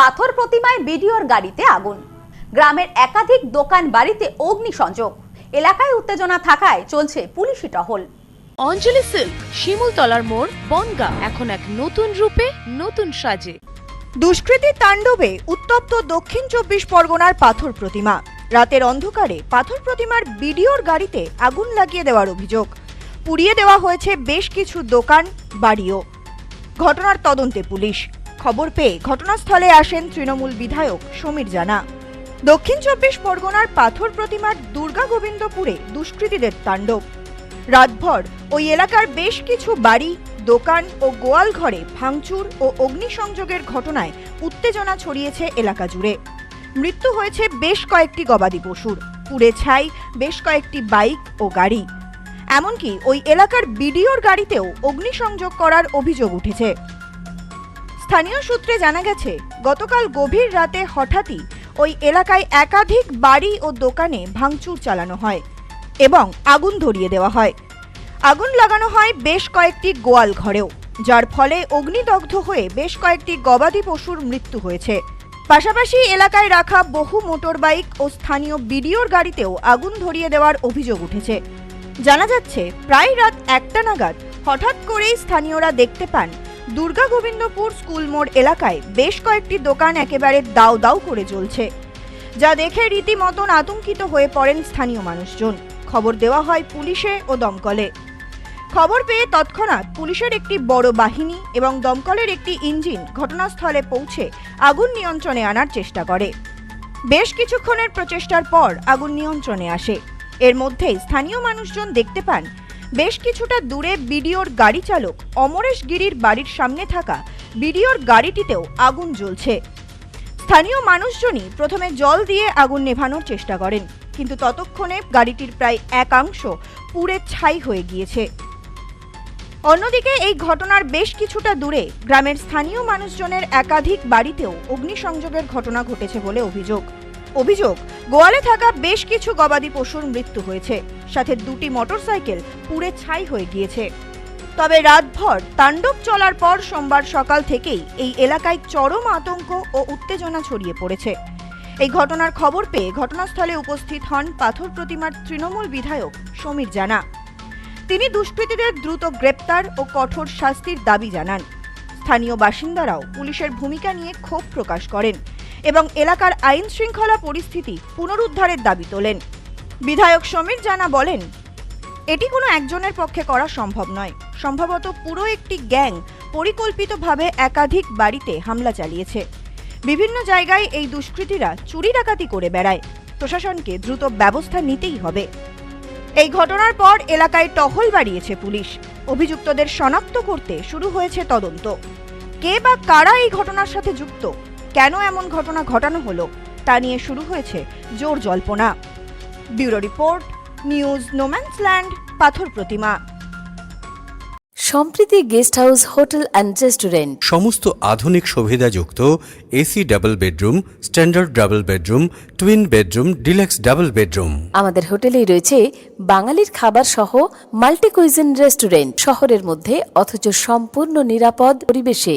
পাথর প্রতিমায় বিডিওর গাড়িতে আগুন। গ্রামের একাধিক দোকান বাড়িতে অগ্নিসংযোগ এলাকায় উত্তেজনা থাকায় চলছে পুলিশি টহল। অঞ্জলি সিল্ক শিমুলতলার মোড় বনগা এখন এক নতুন রূপে নতুন সাজে। দুষ্কৃতী তাণ্ডবে উত্তপ্ত দক্ষিণ চব্বিশ পরগনার পাথর প্রতিমা। রাতের অন্ধকারে পাথর প্রতিমার বিডিওর গাড়িতে আগুন লাগিয়ে দেওয়ার অভিযোগ। পুড়িয়ে দেওয়া হয়েছে বেশ কিছু দোকান বাড়িও। ঘটনার তদন্তে পুলিশ। খবর পেয়ে ঘটনাস্থলে আসেন তৃণমূল বিধায়ক সমীর জানা। দক্ষিণ চব্বিশ পরগনার পাথর প্রতিমার দুর্গা গোবিন্দপুরে দুষ্কৃতীদের তাণ্ডব। রাতভর ওই এলাকার বেশ কিছু বাড়ি, দোকান ও গোয়াল ঘরে ভাঙচুর ও অগ্নিসংযোগের ঘটনায় উত্তেজনা ছড়িয়েছে এলাকা জুড়ে। মৃত্যু হয়েছে বেশ কয়েকটি গবাদি পশুর। পুড়ে ছাই, বেশ কয়েকটি বাইক ও গাড়ি। এমনকি ওই এলাকার বিডিওর গাড়িতেও অগ্নিসংযোগ করার অভিযোগ উঠেছে। স্থানীয় সূত্রে জানা গেছে, গতকাল গভীর রাতে হঠাৎই ওই এলাকায় একাধিক বাড়ি ও দোকানে ভাঙচুর চালানো হয় এবং আগুন ধরিয়ে দেওয়া হয়। আগুন লাগানো হয় বেশ কয়েকটি গোয়াল ঘরেও, যার ফলে অগ্নিদগ্ধ হয়ে বেশ কয়েকটি গবাদি পশুর মৃত্যু হয়েছে। পাশাপাশি এলাকায় রাখা বহু মোটরবাইক ও স্থানীয় বিডিওর গাড়িতেও আগুন ধরিয়ে দেওয়ার অভিযোগ উঠেছে। জানা যাচ্ছে, প্রায় রাত একটা নাগাদ হঠাৎ করেই স্থানীয়রা দেখতে পান দুর্গা গোবিন্দপুর স্কুল মোড় এলাকায় বেশ কয়েকটি দোকান একেবারে দাউ দাউ করে জ্বলছে, যা দেখে রীতিমতন আতঙ্কিত হয়ে পড়েন স্থানীয় মানুষজন। খবর দেওয়া হয় পুলিশে ও দমকলে। খবর পেয়ে তৎক্ষণাৎ পুলিশের একটি বড় বাহিনী এবং দমকলের একটি ইঞ্জিন ঘটনাস্থলে পৌঁছে আগুন নিয়ন্ত্রণে আনার চেষ্টা করে। বেশ কিছুক্ষণের প্রচেষ্টার পর আগুন নিয়ন্ত্রণে আসে। এর মধ্যেই স্থানীয় মানুষজন দেখতে পান বেশ কিছুটা দূরে বিডিওর গাড়ি চালক অমরেশ গিরির বাড়ির সামনে থাকা বিডিওর গাড়িটিতেও আগুন জ্বলছে। স্থানীয় মানুষজনই প্রথমে জল দিয়ে আগুন নেভানোর চেষ্টা করেন, কিন্তু ততক্ষণে গাড়িটির প্রায় একাংশ পুড়ে ছাই হয়ে গিয়েছে। অন্যদিকে এই ঘটনার বেশ কিছুটা দূরে গ্রামের স্থানীয় মানুষজনের একাধিক বাড়িতেও অগ্নিসংযোগের ঘটনা ঘটেছে বলে অভিযোগ। অভিযোগ, গোয়ালে থাকা বেশ কিছু গবাদি পশুর মৃত্যু হয়েছে। সাথে দুটি মোটরসাইকেল পুড়ে ছাই হয়ে গিয়েছে। তবে রাতভর তাণ্ডব চলার পর সোমবার সকাল থেকেই এই এলাকায় চরম আতঙ্ক ও উত্তেজনা ছড়িয়ে পড়েছে। এই ঘটনার খবর পেয়ে ঘটনাস্থলে উপস্থিত হন পাথর প্রতিমার তৃণমূল বিধায়ক সমীর জানা। তিনি দুষ্কৃতীদের দ্রুত গ্রেপ্তার ও কঠোর শাস্তির দাবি জানান। স্থানীয় বাসিন্দারাও পুলিশের ভূমিকা নিয়ে ক্ষোভ প্রকাশ করেন। এবং এলাকার আইন শৃঙ্খলা পরিস্থিতি পুনরুদ্ধারের দাবি তোলেন। বিধায়ক সমীর জানা বলেন, এটি কোনো একজনের পক্ষে করা সম্ভব নয়। সম্ভবত পুরো একটি গ্যাং পরিকল্পিতভাবে একাধিক বাড়িতে হামলা চালিয়েছে। বিভিন্ন জায়গায় এই দুষ্কৃতীরা চুরি ডাকাতি করে বেড়ায়। প্রশাসনকে দ্রুত ব্যবস্থা নিতেই হবে। এই ঘটনার পর এলাকায় টহল বাড়িয়েছে পুলিশ। অভিযুক্তদের শনাক্ত করতে শুরু হয়েছে তদন্ত। কে বা কারা এই ঘটনার সাথে যুক্ত? কেন এমন ঘটনা ঘটানো হলো তা নিয়ে শুরু হয়েছে জোর জল্পনা। Bureau report news no man's land Pathar Pratima. Sampriti guest house hotel and restaurant. সমস্ত আধুনিক সুবিধাযুক্ত AC double bedroom standard double bedroom twin bedroom deluxe double bedroom. আমাদের হোটেলেই রয়েছে বাঙালির খাবার সহ মাল্টি কুইজিন রেস্টুরেন্ট শহরের মধ্যে অথচ সম্পূর্ণ নিরাপদ পরিবেশে।